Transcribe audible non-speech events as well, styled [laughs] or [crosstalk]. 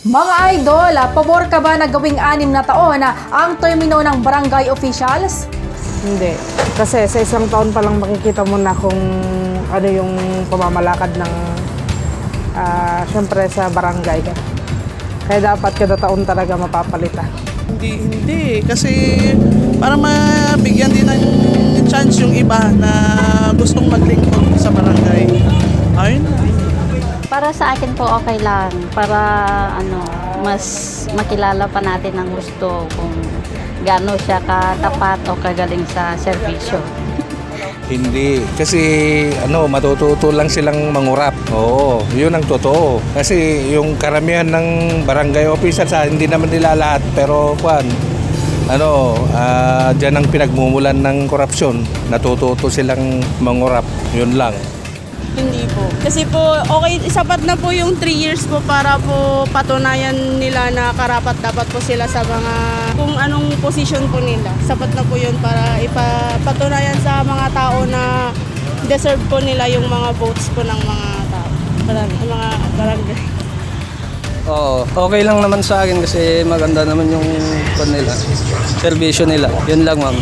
Mga idol, ah, pabor ka ba na gawing anim na taon na ang termino ng barangay officials? Hindi. Kasi sa isang taon pa lang makikita mo na kung ano yung pamamalakad ng, ah, syempre sa barangay. Kaya dapat kada taon talaga mapapalitan. Hindi, hindi. Kasi para mabigyan din ng chance yung iba na gustong maglingkod sa barangay. Ayun na. Para sa akin po okay lang para ano mas makilala pa natin ang gusto kung gaano siya katapat o kagaling sa serbisyo. [laughs] Hindi. Kasi ano, matututo lang silang mangurap. Oo, yun ang totoo. Kasi yung karamihan ng barangay officers, ah, hindi naman nila lahat. Pero kwan, ano, ah, dyan ang pinagmumulan ng korupsyon. Natututo silang mangurap. Yun lang. Hindi po. Kasi po, okay, sapat na po yung 3 years po para po patunayan nila na karapat dapat po sila sa mga kung anong position po nila. Sapat na po yun para ipapatunayan sa mga tao na deserve po nila yung mga votes po ng mga tao. Marami, mga barangay. Oo, okay lang naman sa akin kasi maganda naman yung kon nila, servisyo nila. Yun lang, ma'am.